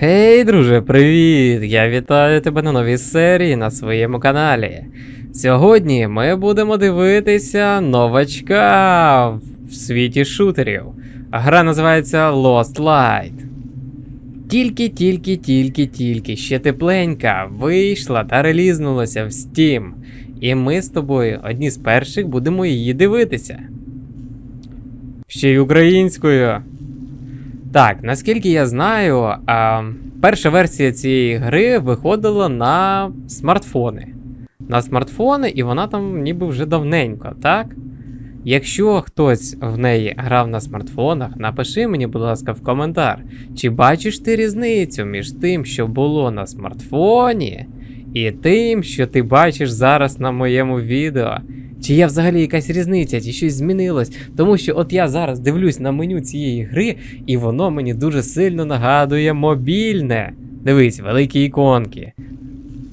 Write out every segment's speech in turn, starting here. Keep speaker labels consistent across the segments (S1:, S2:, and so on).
S1: Гей, друже, привіт! Я вітаю тебе на новій серії на своєму каналі. Сьогодні ми будемо дивитися новачка в світі шутерів. Гра називається Lost Light. Тільки, тільки, тільки, тільки ще тепленька вийшла та релізнулася в Steam. І ми з тобою одні з перших будемо її дивитися. Ще й українською. Так, наскільки я знаю, перша версія цієї гри виходила на смартфони. На смартфони, і вона там ніби вже давненько, так? Якщо хтось в неї грав на смартфонах, напиши мені, будь ласка, в коментар, чи бачиш ти різницю між тим, що було на смартфоні, і тим, що ти бачиш зараз на моєму відео. Чи є взагалі якась різниця, чи щось змінилось? Тому що от я зараз дивлюсь на меню цієї гри, і воно мені дуже сильно нагадує мобільне. Дивись, великі іконки.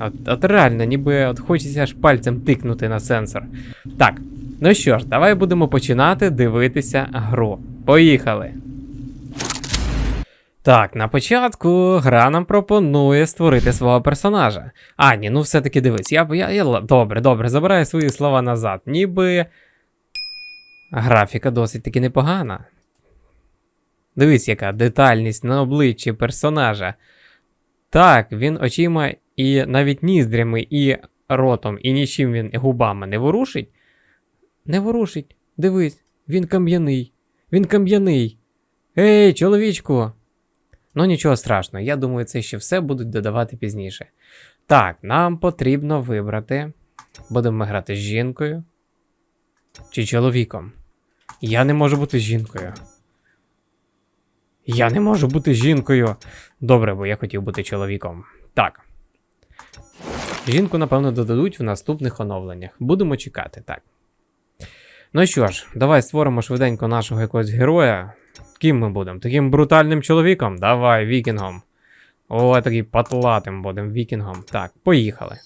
S1: От, от реально, ніби от хочеться аж пальцем тикнути на сенсор. Так, ну що ж, давай будемо починати дивитися гру. Поїхали. Так, на початку гра нам пропонує створити свого персонажа. А, ні, ну все-таки дивись, я, я, я добре, добре, забираю свої слова назад. Ніби графіка досить таки непогана. Дивись, яка детальність на обличчі персонажа. Так, він очима і навіть ніздрями, і ротом, і нічим він губами не ворушить. Не ворушить. Дивись, він кам'яний. Він кам'яний. Ей, чоловічку! Ну нічого страшного, я думаю, це ще все будуть додавати пізніше. Так, нам потрібно вибрати. Будемо ми грати з жінкою чи чоловіком. Я не можу бути жінкою. Я не можу бути жінкою. Добре, бо я хотів бути чоловіком. Так. Жінку, напевно, додадуть в наступних оновленнях. Будемо чекати, так. Ну що ж, давай створимо швиденько нашого якогось героя. Ким ми будемо? Таким брутальним чоловіком? Давай, вікінгом. О, такий патлатим будемо вікінгом. Так, поїхали.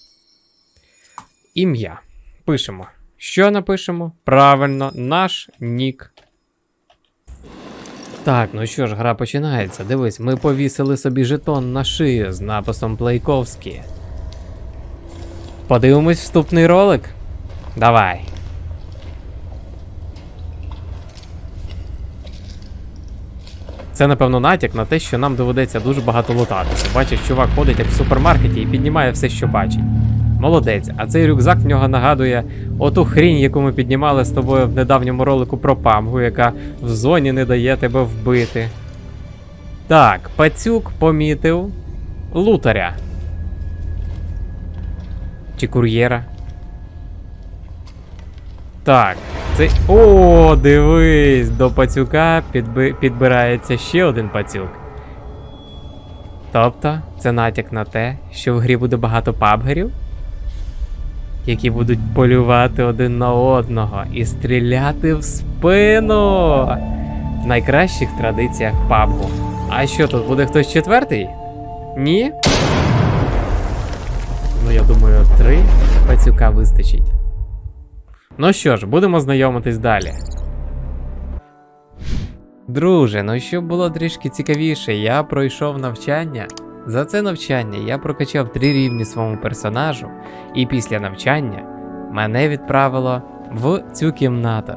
S1: Ім'я. Пишемо. Що напишемо? Правильно, наш нік. Так, ну що ж, гра починається. Дивись, ми повісили собі жетон на шию з написом Плейковський. Подивимось вступний ролик? Давай. Це, напевно, натяк на те, що нам доведеться дуже багато лутатися. Бачиш, чувак ходить як в супермаркеті і піднімає все, що бачить. Молодець, а цей рюкзак в нього нагадує оту хрінь, яку ми піднімали з тобою в недавньому ролику про памгу, яка в зоні не дає тебе вбити. Так, пацюк помітив лутаря. Чи кур'єра. Так, це. О, дивись! До пацюка підби... підбирається ще один пацюк. Тобто, це натяк на те, що в грі буде багато пабгерів, які будуть полювати один на одного і стріляти в спину. В найкращих традиціях пабгу. А що тут буде хтось четвертий? Ні? Ну, я думаю, три пацюка вистачить. Ну що ж, будемо знайомитись далі. Друже, ну щоб було трішки цікавіше, я пройшов навчання. За це навчання я прокачав три рівні своєму персонажу, і після навчання мене відправило в цю кімнату.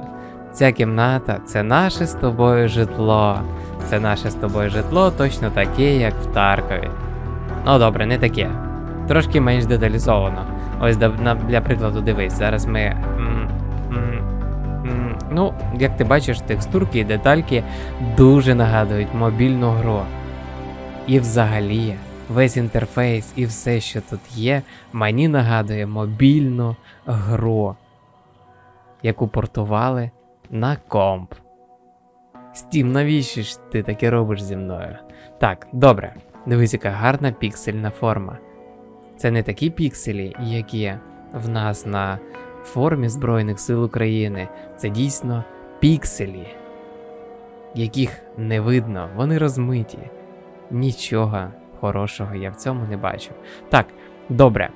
S1: Ця кімната це наше з тобою житло. Це наше з тобою житло точно таке, як в Таркові. Ну добре, не таке. Трошки менш деталізовано. Ось для прикладу, дивись, зараз ми. Ну, як ти бачиш, текстурки і детальки дуже нагадують мобільну гру. І взагалі, весь інтерфейс і все, що тут є, мені нагадує мобільну гру, яку портували на комп. Стім, навіщо ж ти таке робиш зі мною? Так, добре. Дивись, яка гарна піксельна форма. Це не такі пікселі, які в нас на формі Збройних сил України. Це дійсно пікселі, яких не видно, вони розмиті. Нічого хорошого я в цьому не бачу. Так, добре.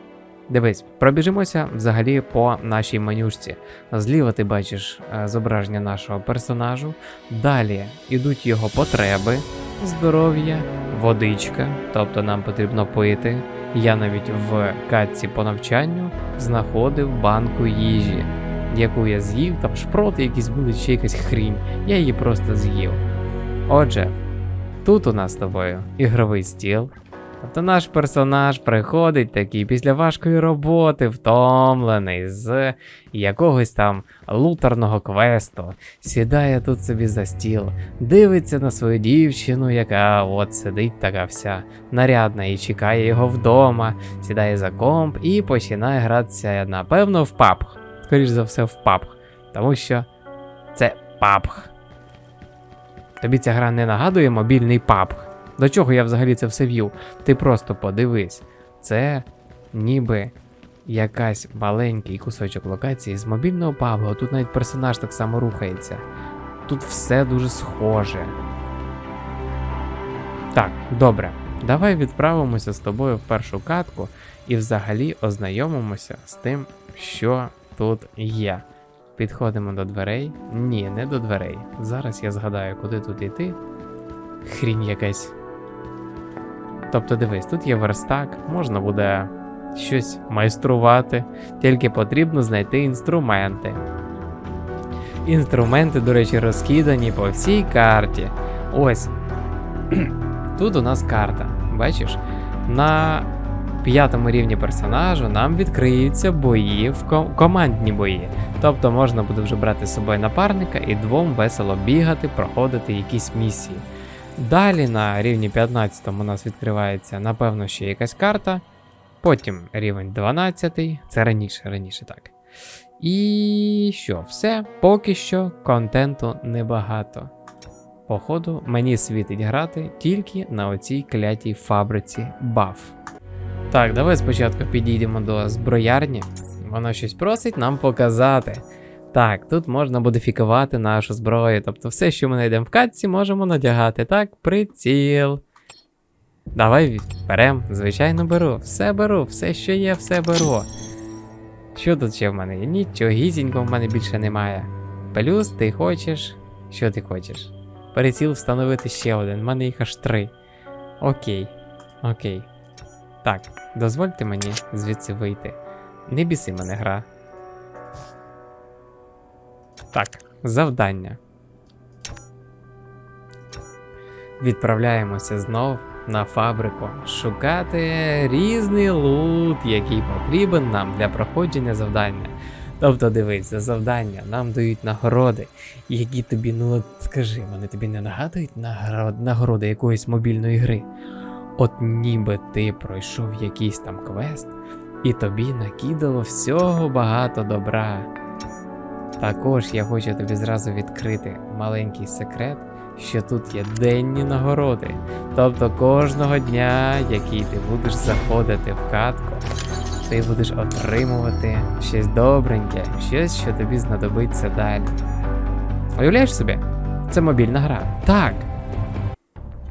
S1: Дивись, пробіжимося взагалі по нашій менюшці. Зліва ти бачиш е, зображення нашого персонажу. Далі йдуть його потреби, здоров'я, водичка, тобто нам потрібно пити. Я навіть в катці по навчанню знаходив банку їжі, яку я з'їв, там шпроти якісь були, ще якась хрінь. Я її просто з'їв. Отже, тут у нас з тобою ігровий стіл. Тобто наш персонаж приходить такий після важкої роботи, втомлений з якогось там лутерного квесту, сідає тут собі за стіл, дивиться на свою дівчину, яка от сидить така вся нарядна і чекає його вдома, сідає за комп і починає гратися, напевно, в PUBG. Скоріш за все, в PUBG. Тому що це PUBG. Тобі ця гра не нагадує мобільний PUBG. До чого я взагалі це все в'ю? Ти просто подивись. Це ніби якась маленький кусочок локації з мобільного PUBG. Тут навіть персонаж так само рухається. Тут все дуже схоже. Так, добре. Давай відправимося з тобою в першу катку і взагалі ознайомимося з тим, що тут є. Підходимо до дверей. Ні, не до дверей. Зараз я згадаю, куди тут йти. Хрінь якась. Тобто, дивись, тут є верстак, можна буде щось майструвати, тільки потрібно знайти інструменти. Інструменти, до речі, розкидані по всій карті. Ось. Тут у нас карта. Бачиш? На п'ятому рівні персонажу нам відкриються бої в ко- командні бої. Тобто можна буде вже брати з собою напарника і двом весело бігати, проходити якісь місії. Далі на рівні 15 у нас відкривається, напевно, ще якась карта. Потім рівень 12, це раніше, раніше так. І що, все, поки що контенту небагато. Походу, мені світить грати тільки на оцій клятій фабриці баф. Так, давай спочатку підійдемо до зброярні. Вона щось просить нам показати. Так, тут можна модифікувати нашу зброю. Тобто все, що ми знайдемо в катці, можемо надягати. Так, приціл. Давай берем, звичайно, беру. Все беру, все, що є, все беру. Що тут ще в мене є? Нічого гізінько в мене більше немає. Плюс ти хочеш. Що ти хочеш? Приціл встановити ще один. В мене їх аж три. Окей. Окей. Так, дозвольте мені звідси вийти. Не біси мене гра. Так, завдання. Відправляємося знов на фабрику шукати різний лут, який потрібен нам для проходження завдання. Тобто, дивись, за завдання нам дають нагороди, які тобі, ну от скажи, вони тобі не нагадують нагород, нагороди якоїсь мобільної гри. От ніби ти пройшов якийсь там квест, і тобі накидало всього багато добра. Також я хочу тобі зразу відкрити маленький секрет, що тут є денні нагороди. Тобто кожного дня, який ти будеш заходити в катку, ти будеш отримувати щось добреньке, щось, що тобі знадобиться далі. Уявляєш собі? Це мобільна гра. Так.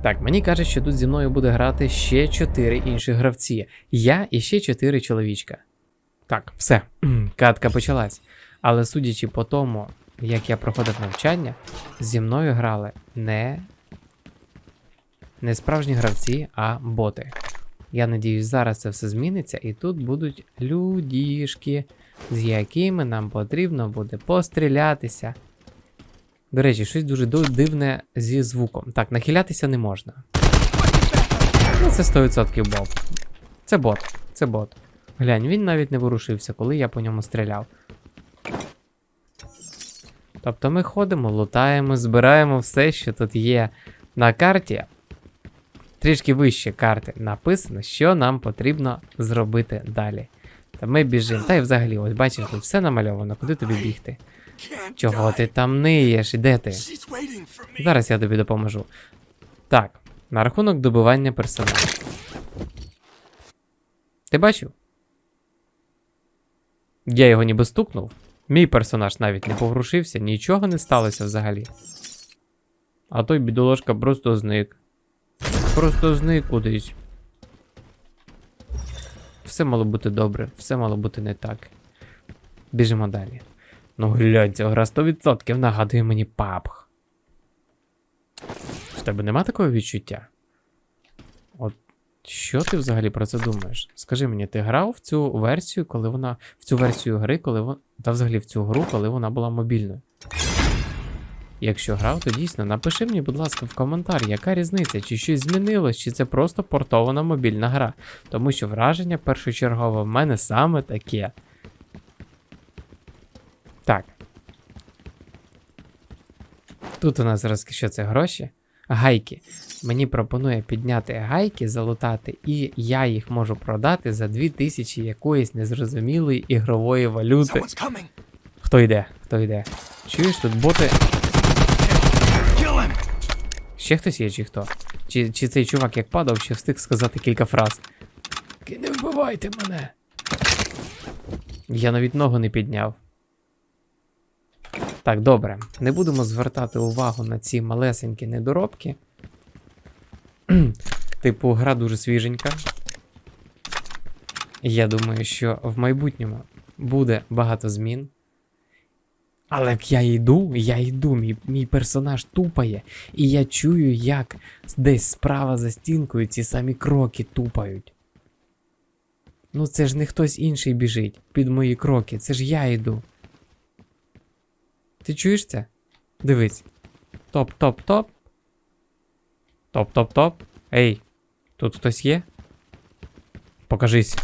S1: Так, мені кажуть, що тут зі мною буде грати ще 4 інших гравці. Я і ще 4 чоловічка. Так, все, катка почалась. Але судячи по тому, як я проходив навчання, зі мною грали не, не справжні гравці, а боти. Я надіюсь, зараз це все зміниться, і тут будуть людішки, з якими нам потрібно буде пострілятися. До речі, щось дуже дивне зі звуком. Так, нахилятися не можна. Ну, це 100% бот. Це бот. Це бот. Глянь, він навіть не ворушився, коли я по ньому стріляв. Тобто ми ходимо, лутаємо, збираємо все, що тут є на карті. Трішки вище карти написано, що нам потрібно зробити далі. Та ми біжимо. Та й взагалі, ось бачиш, тут все намальовано, куди тобі бігти? Чого ти там ниєш? Де ти? Зараз я тобі допоможу. Так, на рахунок добивання персонажа. Ти бачив? Я його ніби стукнув. Мій персонаж навіть не поворушився, нічого не сталося взагалі. А той бідоложка просто зник. Просто зник кудись. Все мало бути добре, все мало бути не так. Біжимо далі. Ну глянь, ця гра 100% нагадує мені папх. В тебе нема такого відчуття? От що ти взагалі про це думаєш? Скажи мені, ти грав в цю версію, коли вона. в цю версію гри, коли вона. Та взагалі в цю гру, коли вона була мобільною? Якщо грав, то дійсно напиши мені, будь ласка, в коментар, яка різниця, чи щось змінилось, чи це просто портована мобільна гра. Тому що враження першочергове в мене саме таке. Так. Тут у нас зараз що це гроші? Гайки. Мені пропонує підняти гайки, залутати, і я їх можу продати за 2000 якоїсь незрозумілої ігрової валюти. Хто йде? Хто йде? Чуєш, тут боти. Ще хтось є, чи хто? Чи, чи цей чувак як падав, ще встиг сказати кілька фраз. Не вбивайте мене. Я навіть ногу не підняв. Так, добре. Не будемо звертати увагу на ці малесенькі недоробки. типу, гра дуже свіженька. Я думаю, що в майбутньому буде багато змін. Але як я йду, я йду, мій, мій персонаж тупає, і я чую, як десь справа за стінкою ці самі кроки тупають. Ну це ж не хтось інший біжить під мої кроки, це ж я йду. Ти чуєш це? Дивись. Топ-топ-топ. Топ-топ-топ. Ей, тут хтось є? Покажись.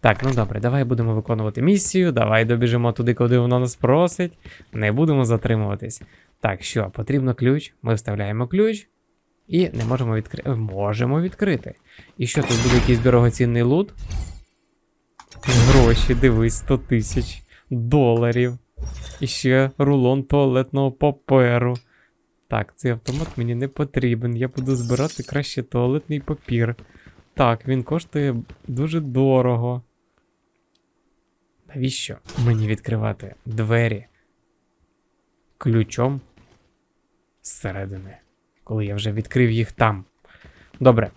S1: Так, ну добре, давай будемо виконувати місію. Давай добіжимо туди, куди воно нас просить. Не будемо затримуватись. Так, що, потрібно ключ. Ми вставляємо ключ. І не можемо відкрити. Можемо відкрити. І що тут буде якийсь дорогоцінний лут? Гроші, дивись, 100 тисяч доларів. І ще рулон туалетного паперу. Так, цей автомат мені не потрібен. Я буду збирати краще туалетний папір. Так, він коштує дуже дорого. Навіщо мені відкривати двері ключом зсередини, коли я вже відкрив їх там? Добре,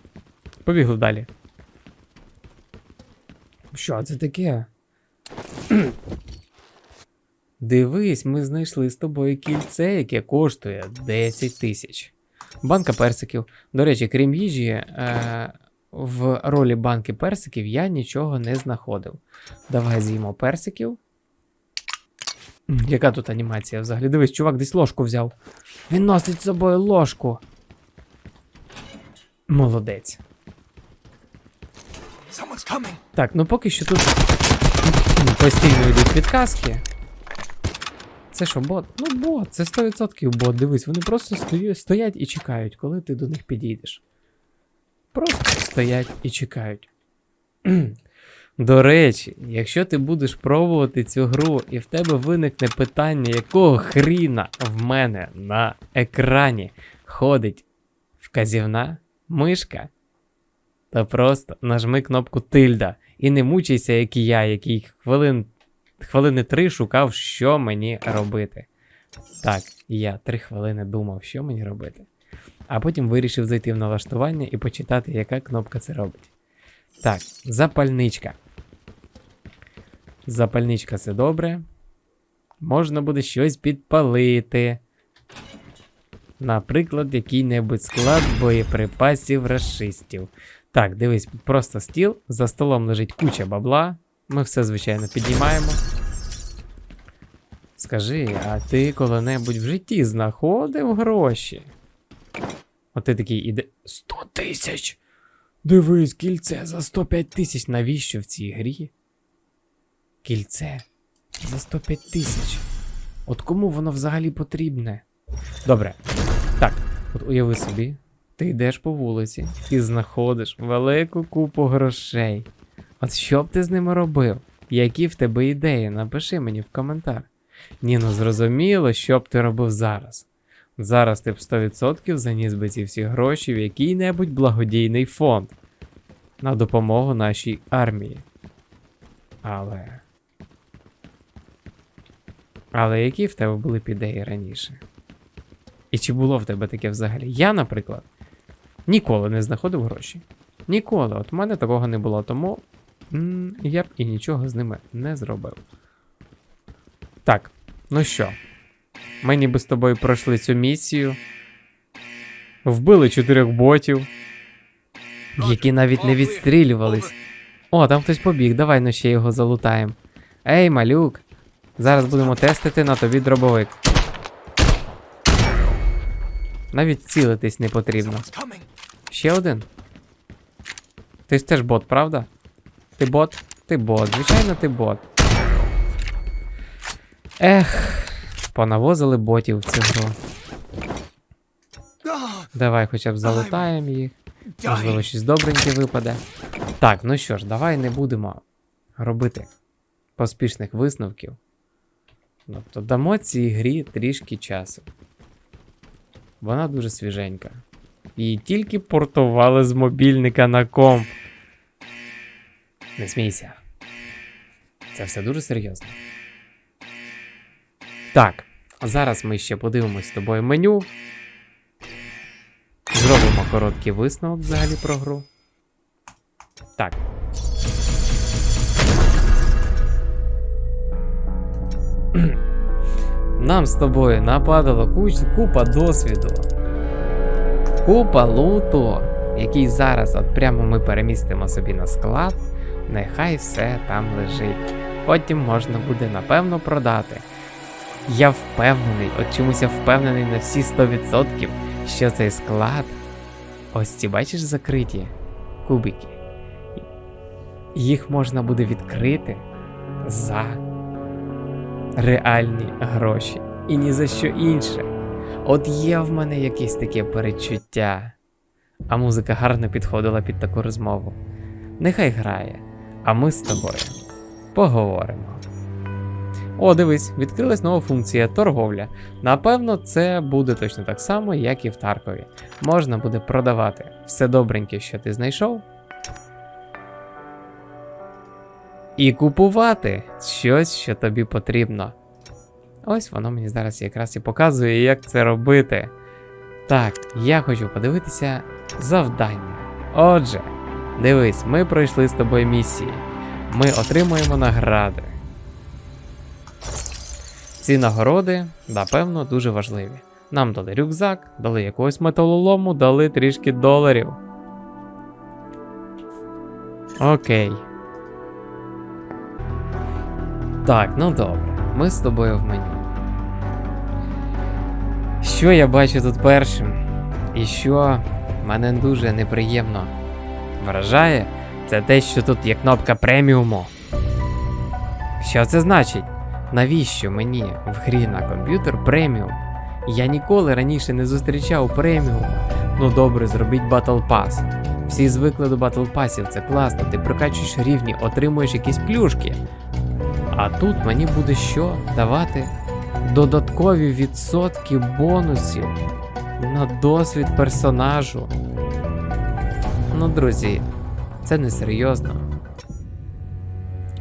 S1: побігли далі. Що це таке? Дивись, ми знайшли з тобою кільце, яке коштує 10 тисяч. Банка персиків. До речі, крім їжі, е, в ролі банки персиків я нічого не знаходив. Давай з'їмо персиків. Яка тут анімація взагалі? Дивись, чувак десь ложку взяв. Він носить з собою ложку. Молодець. Так, ну поки що тут постійно йдуть підказки. Це що, бот? Ну, бот, це 100% бот. Дивись, вони просто стоять і чекають, коли ти до них підійдеш. Просто стоять і чекають. До речі, якщо ти будеш пробувати цю гру і в тебе виникне питання, якого хріна в мене на екрані ходить вказівна мишка, то просто нажми кнопку тильда і не мучайся, як і я, який хвилин, хвилини три шукав, що мені робити. Так, я три хвилини думав, що мені робити. А потім вирішив зайти в налаштування і почитати, яка кнопка це робить. Так, запальничка. Запальничка це добре. Можна буде щось підпалити. Наприклад, який-небудь склад боєприпасів расистів. Так, дивись, просто стіл, за столом лежить куча бабла. Ми все, звичайно, піднімаємо. Скажи, а ти коли-небудь в житті знаходив гроші? От ти такий іде. 100 тисяч! Дивись, кільце за 105 тисяч. Навіщо в цій грі? Кільце за 105 тисяч. От кому воно взагалі потрібне? Добре. Так, от уяви собі, ти йдеш по вулиці і знаходиш велику купу грошей. От що б ти з ними робив? Які в тебе ідеї? Напиши мені в коментар. Ні, ну зрозуміло, що б ти робив зараз. Зараз ти б 100% заніс би ці всі гроші в який-небудь благодійний фонд на допомогу нашій армії. Але. Але які в тебе були б ідеї раніше? І чи було в тебе таке взагалі? Я, наприклад, ніколи не знаходив гроші. Ніколи. От в мене такого не було, тому я б і нічого з ними не зробив. Так, ну що, ми ніби з тобою пройшли цю місію. Вбили чотирьох ботів. які навіть не відстрілювались. О, там хтось побіг, давай ну ще його залутаємо. Ей, малюк. Зараз будемо тестити на тобі дробовик. Навіть цілитись не потрібно. Ще один. Ти ж теж бот, правда? Ти бот? Ти бот, звичайно, ти бот. Ех, понавозили ботів в цю гру. Давай хоча б залутаємо їх. Можливо, щось добреньке випаде. Так, ну що ж, давай не будемо робити поспішних висновків. Тобто дамо цій грі трішки часу. Вона дуже свіженька. Її тільки портували з мобільника на комп. Не смійся. Це все дуже серйозно. Так, зараз ми ще подивимось з тобою меню. Зробимо короткий висновок взагалі про гру. Так. Нам з тобою нападало куч, купа досвіду. Купа луту, який зараз от прямо ми перемістимо собі на склад. Нехай все там лежить. Потім можна буде напевно продати. Я впевнений, от чомусь я впевнений на всі 100%, що цей склад. Ось ці бачиш закриті кубики. Їх можна буде відкрити за реальні гроші. І ні за що інше. От є в мене якесь таке перечуття. А музика гарно підходила під таку розмову. Нехай грає, а ми з тобою поговоримо. О, дивись, відкрилась нова функція торговля. Напевно, це буде точно так само, як і в Таркові. Можна буде продавати все добреньке, що ти знайшов. І купувати щось, що тобі потрібно. Ось воно мені зараз якраз і показує, як це робити. Так, я хочу подивитися завдання. Отже, дивись, ми пройшли з тобою місії. Ми отримуємо награди. Ці нагороди, напевно, дуже важливі. Нам дали рюкзак, дали якогось металолому, дали трішки доларів. Окей. Так, ну добре. Ми з тобою в меню. Що я бачу тут першим? І що мене дуже неприємно вражає, це те, що тут є кнопка преміуму. Що це значить? Навіщо мені в грі на комп'ютер преміум? Я ніколи раніше не зустрічав преміум. Ну добре, зробіть Battle Pass. Всі звикли до Battle Passів, це класно, ти прокачуєш рівні, отримуєш якісь плюшки. А тут мені буде що давати додаткові відсотки бонусів на досвід персонажу. Ну, друзі, це не серйозно.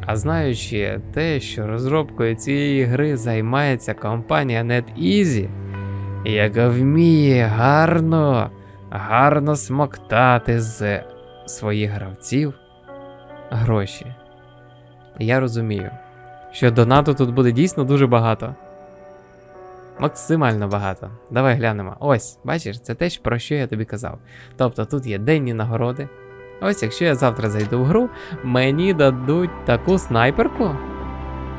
S1: А знаючи те, що розробкою цієї гри займається компанія NetEasy, яка вміє гарно, гарно смоктати з своїх гравців гроші. Я розумію, що донату тут буде дійсно дуже багато. Максимально багато. Давай глянемо. Ось, бачиш, це те, про що я тобі казав. Тобто тут є денні нагороди. Ось, якщо я завтра зайду в гру, мені дадуть таку снайперку.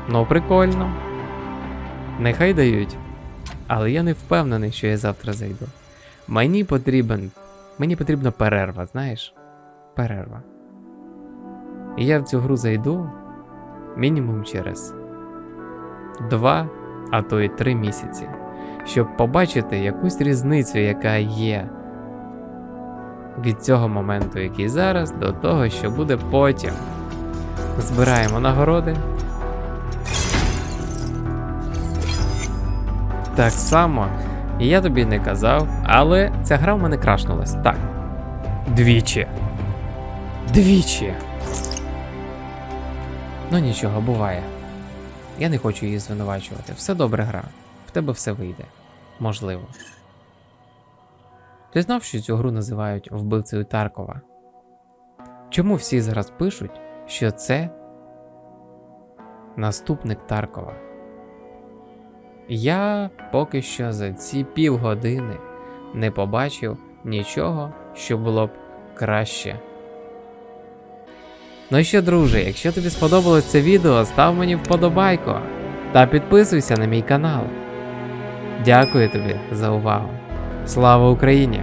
S1: Ну, прикольно. Нехай дають. Але я не впевнений, що я завтра зайду. Мені потрібен. Мені потрібна перерва, знаєш? Перерва. І я в цю гру зайду мінімум через два, а то й три місяці, щоб побачити якусь різницю, яка є від цього моменту, який зараз, до того, що буде потім. Збираємо нагороди. Так само, я тобі не казав, але ця гра в мене крашнулась. Так. Двічі. Двічі. Ну нічого, буває. Я не хочу її звинувачувати. Все добре гра. В тебе все вийде. Можливо. Ти знав, що цю гру називають вбивцею Таркова? Чому всі зараз пишуть, що це наступник Таркова? Я поки що за ці півгодини не побачив нічого, що було б краще. Ну що, друже, якщо тобі сподобалось це відео, став мені вподобайку та підписуйся на мій канал. Дякую тобі за увагу. Слава Україні!